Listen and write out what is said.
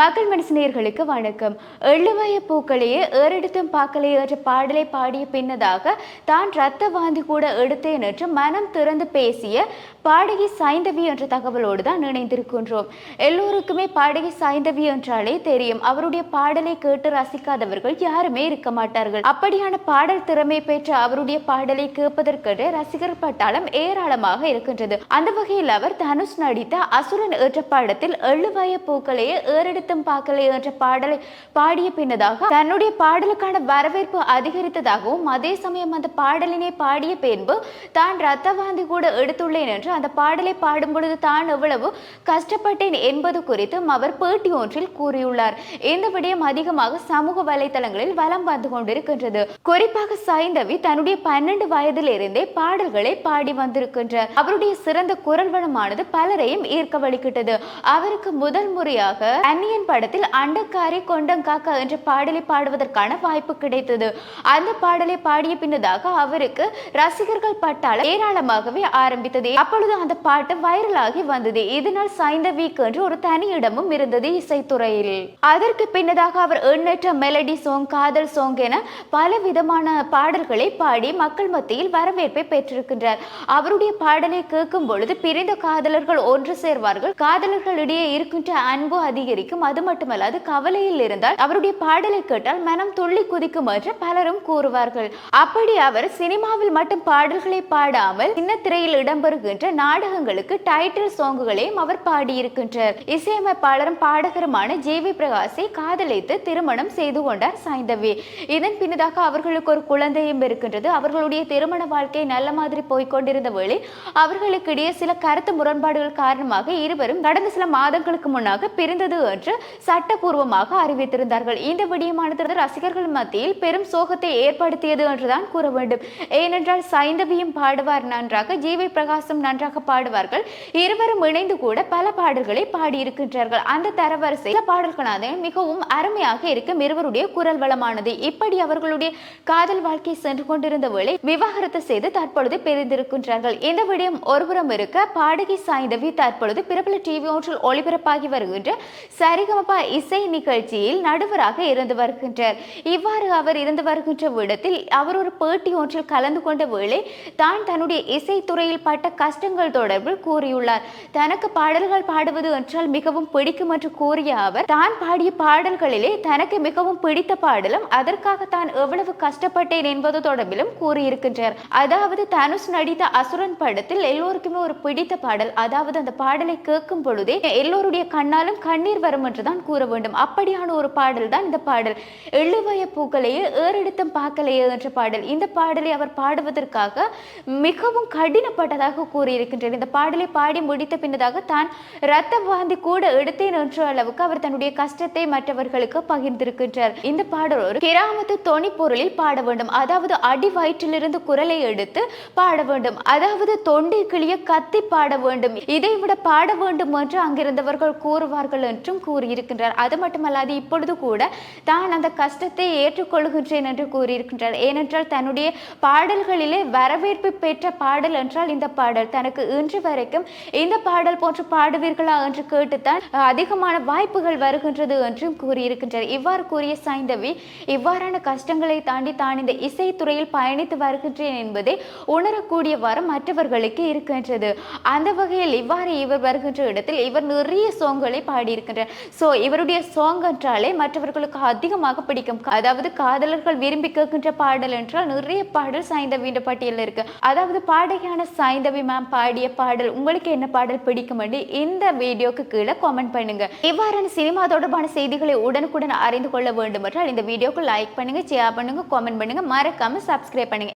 மக்கள் மனசினியர்களுக்கு வணக்கம். எள்ளுவய பூக்களையே ஏறெடுத்தும் பாக்கலையே என்ற பாடலை பாடிய பின்னதாக தான் ரத்த வாந்தி கூட எடுத்தேன் என்று மனம் திறந்து பேசிய பாடகி சைந்தவி என்ற தகவலோடு தான் இணைந்திருக்கின்றோம். எல்லோருக்குமே பாடகி சைந்தவி என்றாலே தெரியும். அவருடைய பாடலை கேட்டு ரசிக்காதவர்கள் யாருமே இருக்க மாட்டார்கள். அப்படியான பாடல் திறமை பெற்ற அவருடைய பாடலை கேட்பதற்கென்று ரசிகர் பட்டாளம் ஏராளமாக இருக்கின்றது. அந்த வகையில் அவர் தனுஷ் நடித்த அசுரன் ஏற்ற பாடத்தில் எள்ளுவய பூக்களையே ஏறெடுத்தும் பார்க்கலை என்ற பாடலை பாடிய பின்னதாக தன்னுடைய பாடலுக்கான வரவேற்பு அதிகரித்ததாகவும் அதே சமயம் அந்த பாடலினை பாடிய பின்பு தான் ரத்த வாந்தி கூட எடுத்துள்ளேன் என்று அந்த பாடலை பாடும் பொழுது தான் எவ்வளவு கஷ்டப்பட்டேன் என்பது குறித்தும் அவர் பேட்டி ஒன்றில் கூறியுள்ளார். இந்த விடயம் அதிகமாக சமூக வலைதளங்களில் வலம் வந்து கொண்டிருக்கின்றது. குறிப்பாக சைந்தவி தன்னுடைய பன்னெண்டு வயதில் இருந்தே பாடல்களை பாடி வந்திருக்கின்றார் அவருடைய சிறந்த குரல் வளமானது பலரையும் ஈர்க்க வலிக்கிட்டது அவருக்கு முதல் முறையாக அந்நிய அன்னியன் படத்தில் அண்டக்காரி கொண்டங்காக்கா என்ற பாடலை பாடுவதற்கான வாய்ப்பு கிடைத்தது. அந்த பாடலை பாடிய பின்னதாக அவருக்கு ரசிகர்கள் பட்டாளம் ஏராளமாகவே ஆரம்பித்தது. அப்பொழுது அந்த பாட்டு வைரலாகி வந்தது. இதனால் சைந்தவிக்கு என்று ஒரு தனி இடமும் இருந்தது இசைத்துறையில். அதற்கு பின்னதாக அவர் எண்ணற்ற மெலடி சாங் காதல் சாங் என பல விதமான பாடல்களை பாடி மக்கள் மத்தியில் வரவேற்பை பெற்றிருக்கின்றார். அவருடைய பாடலை கேட்கும் பொழுது பிரிந்த காதலர்கள் ஒன்று சேர்வார்கள். காதலர்களிடையே இருக்கின்ற அன்பு அதிகரிக்கும் அது மட்டுமல்லாது கவலையில் இருந்தால் அவருடைய பாடலை கேட்டால் மனம் துள்ளி குதிக்கும் என்று பலரும் கூறுவார்கள். அப்படி அவர் சினிமாவில் மட்டும் பாடல்களை பாடாமல் சின்ன திரையில் இடம்பெறுகின்ற நாடகங்களுக்கு டைட்டில் சாங்குகளையும் அவர் பாடியிருக்கின்றார். இசையமைப்பாளரும் பாடகருமான ஜே வி பிரகாஷை காதலித்து திருமணம் செய்து கொண்டார் சாய்ந்தவி இதன் பின்னதாக அவர்களுக்கு ஒரு குழந்தையும் இருக்கின்றது. அவர்களுடைய திருமண வாழ்க்கை நல்ல மாதிரி போய்க்கொண்டிருந்த வேளை அவர்களுக்கிடையே சில கருத்து முரண்பாடுகள் காரணமாக இருவரும் கடந்த சில மாதங்களுக்கு முன்னாக பிரிந்தது என்று என்று சட்டப்பூர்வமாக அறிவித்திருந்தார்கள். இந்த விடயமானது ரசிகர்கள் மத்தியில் பெரும் சோகத்தை ஏற்படுத்தியது என்றுதான் கூற வேண்டும். ஏனென்றால் சைந்தவியும் பாடுவார் நன்றாக ஜி வி பிரகாசம் நன்றாக பாடுவார்கள். இருவரும் இணைந்து கூட பல பாடல்களை பாடியிருக்கின்றார்கள். அந்த தரவரிசையில் பாடல்களான மிகவும் அருமையாக இருக்கும் இருவருடைய குரல் வளமானது. இப்படி அவர்களுடைய காதல் வாழ்க்கை சென்று கொண்டிருந்த வேளை விவாகரத்து செய்து தற்பொழுது பிரிந்திருக்கின்றார்கள். இந்த விடயம் ஒருபுறம் இருக்க பாடகி சாய்ந்தவி தற்பொழுது பிரபல டிவி ஒன்றில் ஒளிபரப்பாகி வருகின்ற சரி சரிகமபா இசை நிகழ்ச்சியில் நடுவராக இருந்து வருகின்றார். இவ்வாறு அவர் இருந்து வருகின்ற விடத்தில் அவர் ஒரு பேட்டி ஒன்றில் கலந்து கொண்ட வேளை தான் தன்னுடைய இசைத்துறையில் பட்ட கஷ்டங்கள் தொடர்பில் கூறியுள்ளார். தனக்கு பாடல்கள் பாடுவது என்றால் மிகவும் பிடிக்கும் என்று கூறிய அவர் தான் பாடிய பாடல்களிலே தனக்கு மிகவும் பிடித்த பாடலும் அதற்காக தான் எவ்வளவு கஷ்டப்பட்டேன் என்பது தொடர்பிலும் கூறியிருக்கின்றார். அதாவது தனுஷ் நடித்த அசுரன் படத்தில் எல்லோருக்குமே ஒரு பிடித்த பாடல் அதாவது அந்த பாடலை கேட்கும் பொழுதே எல்லோருடைய கண்ணாலும் கண்ணீர் வரும் என்று தான் கூற வேண்டும். அப்படியான ஒரு பாடல் தான் இந்த பாடல். எழுவய பூக்களையே ஏறெடுத்தும் பார்க்கலையே என்ற பாடல். இந்த பாடலை அவர் பாடுவதற்காக மிகவும் கடினப்பட்டதாக கூறியிருக்கின்றார் இந்த பாடலை பாடி முடித்த பின்னதாக தான் இரத்த வாந்தி கூட எடுத்தேன் என்ற அளவுக்கு அவர் தன்னுடைய கஷ்டத்தை மற்றவர்களுக்கு பகிர்ந்திருக்கின்றார். இந்த பாடல் ஒரு கிராமத்து தொனி பொருளில் பாட வேண்டும். அதாவது அடி வயிற்றிலிருந்து குரலை எடுத்து பாட வேண்டும். அதாவது தொண்டை கிளிய கத்தி பாட வேண்டும். இதை விட பாட வேண்டும் என்று அங்கிருந்தவர்கள் கூறுவார்கள் என்றும் கூறியிருக்கின்றார். அது மட்டுமல்லாது இப்பொழுது கூட தான் அந்த கஷ்டத்தை ஏற்றுக்கொள்கின்றேன் என்று கூறியிருக்கின்றார். ஏனென்றால் தன்னுடைய பாடல்களிலே வரவேற்பு பெற்ற பாடல் என்றால் இந்த பாடல். தனக்கு இன்று வரைக்கும் இந்த பாடல் போன்று பாடுவீர்களா என்று கேட்டுத்தான் அதிகமான வாய்ப்புகள் வருகின்றது என்றும் கூறியிருக்கின்றார். இவ்வாறு கூறிய சைந்தவி இவ்வாறான கஷ்டங்களை தாண்டி தான் இந்த இசைத்துறையில் பயணித்து வருகின்றேன் என்பதை உணரக்கூடியவாறு மற்றவர்களுக்கு இருக்கின்றது. அந்த வகையில் இவ்வாறு இவர் வருகின்ற இடத்தில் இவர் நிறைய சோங்களை பாடியிருக்கின்றார். ஸோ இவருடைய சாங் என்றாலே மற்றவர்களுக்கு அதிகமாக பிடிக்கும். அதாவது காதலர்கள் விரும்பி கேட்கின்ற பாடல் என்றால் நிறைய பாடல் சாய்ந்தவின்ற பட்டியலில் இருக்கு. அதாவது பாடகியான சாய்ந்தவி மேம் பாடிய பாடல் உங்களுக்கு என்ன பாடல் பிடிக்கும் இந்த வீடியோக்கு கீழே கமெண்ட் பண்ணுங்க. இவ்வாறான சினிமா தொடர்பான செய்திகளை உடனுக்குடன் அறிந்து கொள்ள வேண்டும் என்றால் இந்த வீடியோக்கு லைக் பண்ணுங்க ஷேர் பண்ணுங்க கமெண்ட் பண்ணுங்க. மறக்காம சப்ஸ்கிரைப் பண்ணுங்க.